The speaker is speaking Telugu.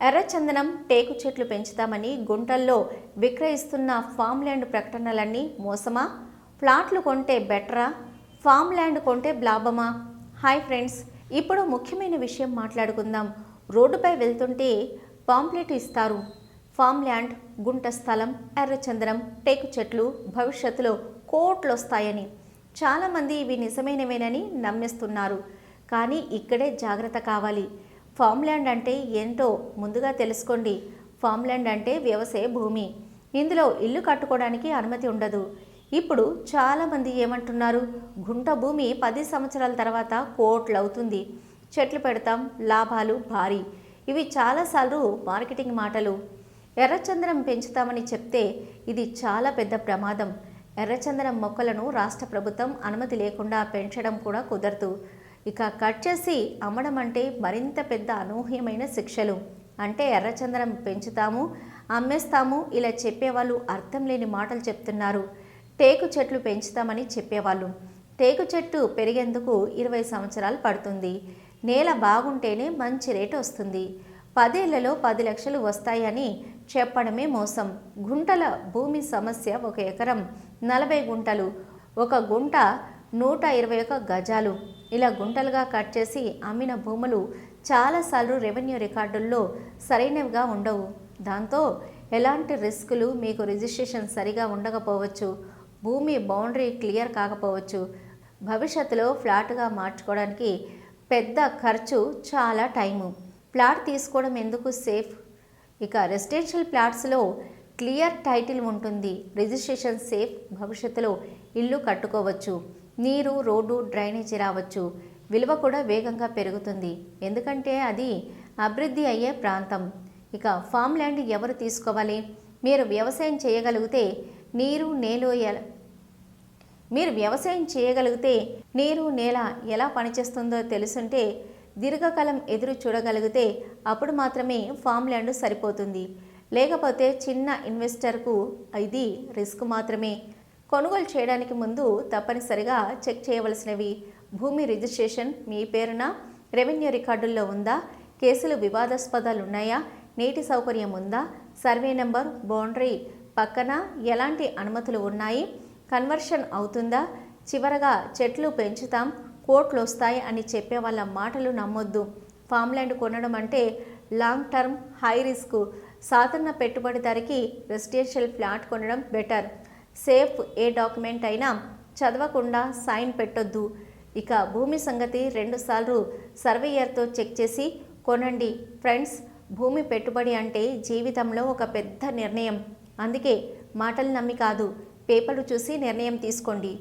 ఎర్రచందనం టేకు చెట్లు పెంచుతామని గుంటల్లో విక్రయిస్తున్న ఫామ్ ల్యాండ్ ప్రకటనలన్నీ మోసమా? ప్లాట్లు కొంటే బెటరా? ఫామ్ ల్యాండ్ కొంటే లాభమా? హాయ్ ఫ్రెండ్స్ ఇప్పుడు ముఖ్యమైన విషయం మాట్లాడుకుందాం. రోడ్డుపై వెళ్తుంటే పాంప్లెట్ ఇస్తారు. ఫామ్ ల్యాండ్ గుంట స్థలం ఎర్రచందనం టేకు చెట్లు భవిష్యత్తులో కోట్లు వస్తాయని చాలామంది ఇవి నిజమైనవేనని నమ్మేస్తున్నారు. కానీ ఇక్కడే జాగ్రత్త కావాలి. ఫామ్ ల్యాండ్ అంటే ఏంటో ముందుగా తెలుసుకోండి. ఫామ్ ల్యాండ్ అంటే వ్యవసాయ భూమి. ఇందులో ఇల్లు కట్టుకోవడానికి అనుమతి ఉండదు. ఇప్పుడు చాలామంది ఏమంటున్నారు? గుంట భూమి పది సంవత్సరాల తర్వాత కోట్లు అవుతుంది చెట్లు పెడతాం లాభాలు భారీ. ఇవి చాలాసార్లు మార్కెటింగ్ మాటలు. ఎర్రచందనం పెంచుతామని చెప్తే ఇది చాలా పెద్ద ప్రమాదం. ఎర్రచందనం మొక్కలను రాష్ట్ర ప్రభుత్వం అనుమతి లేకుండా పెంచడం కూడా కుదరదు. ఇక కట్ చేసి అమ్మడం అంటే మరింత పెద్ద అనూహ్యమైన శిక్షలు. అంటే ఎర్రచందనం పెంచుతాము అమ్మేస్తాము ఇలా చెప్పేవాళ్ళు అర్థం లేని మాటలు చెప్తున్నారు. టేకు చెట్లు పెంచుతామని చెప్పేవాళ్ళు. టేకు చెట్టు పెరిగేందుకు ఇరవై సంవత్సరాలు పడుతుంది. నేల బాగుంటేనే మంచి రేటు వస్తుంది. పదేళ్ళలో పది లక్షలు వస్తాయని చెప్పడమే మోసం. గుంటల భూమి సమస్య ఒక ఎకరం నలభై గుంటలు. ఒక గుంట నూట ఇరవై ఒక గజాలు. ఇలా గుంటలుగా కట్ చేసి అమ్మిన భూములు చాలాసార్లు రెవెన్యూ రికార్డుల్లో సరైనవిగా ఉండవు. దాంతో ఎలాంటి రిస్కులు మీకు రిజిస్ట్రేషన్ సరిగా ఉండకపోవచ్చు. భూమి బౌండరీ క్లియర్ కాకపోవచ్చు. భవిష్యత్తులో ఫ్లాట్గా మార్చుకోవడానికి పెద్ద ఖర్చు చాలా టైము. ప్లాట్ తీసుకోవడం ఎందుకు సేఫ్? ఇక రెసిడెన్షియల్ ప్లాట్స్లో క్లియర్ టైటిల్ ఉంటుంది. Registration safe. భవిష్యత్తులో ఇల్లు కట్టుకోవచ్చు. నీరు రోడ్డు డ్రైనేజీ రావచ్చు. విలువ కూడా వేగంగా పెరుగుతుంది. ఎందుకంటే అది అభివృద్ధి అయ్యే ప్రాంతం. ఇక ఫామ్ ల్యాండ్ ఎవరు తీసుకోవాలి? మీరు వ్యవసాయం చేయగలిగితే నీరు నేలు మీరు వ్యవసాయం చేయగలిగితే నీరు నేల ఎలా పనిచేస్తుందో తెలుసుంటే దీర్ఘకాలం ఎదురు చూడగలిగితే అప్పుడు మాత్రమే ఫామ్ ల్యాండ్ సరిపోతుంది. లేకపోతే చిన్న ఇన్వెస్టర్కు ఇది రిస్క్ మాత్రమే. కొనుగోలు చేయడానికి ముందు తప్పనిసరిగా చెక్ చేయవలసినవి. భూమి రిజిస్ట్రేషన్ మీ పేరున రెవెన్యూ రికార్డుల్లో ఉందా కేసులు వివాదాస్పదాలు ఉన్నాయా నీటి సౌకర్యం ఉందా సర్వే నెంబర్ బౌండరీ పక్కన ఎలాంటి అనుమతులు ఉన్నాయి కన్వర్షన్ అవుతుందా చివరగా చెట్లు పెంచుతాం కోట్లు వస్తాయి అని చెప్పే వాళ్ళ మాటలు నమ్మొద్దు. ఫామ్ ల్యాండ్ కొనడం అంటే లాంగ్ టర్మ్ హై రిస్క్. సాధారణ పెట్టుబడిదారికి రెసిడెన్షియల్ ఫ్లాట్ కొనడం బెటర్. సేఫ్ ఏ డాక్యుమెంట్ అయినా చదవకుండా సైన్ పెట్టొద్దు. ఇక భూమి సంగతి రెండుసార్లు సర్వేయర్తో చెక్ చేసి కొనండి ఫ్రెండ్స్ భూమి పెట్టుబడి అంటే జీవితంలో ఒక పెద్ద నిర్ణయం. అందుకే మాటలు నమ్మి కాదు పేపర్లు చూసి నిర్ణయం తీసుకోండి.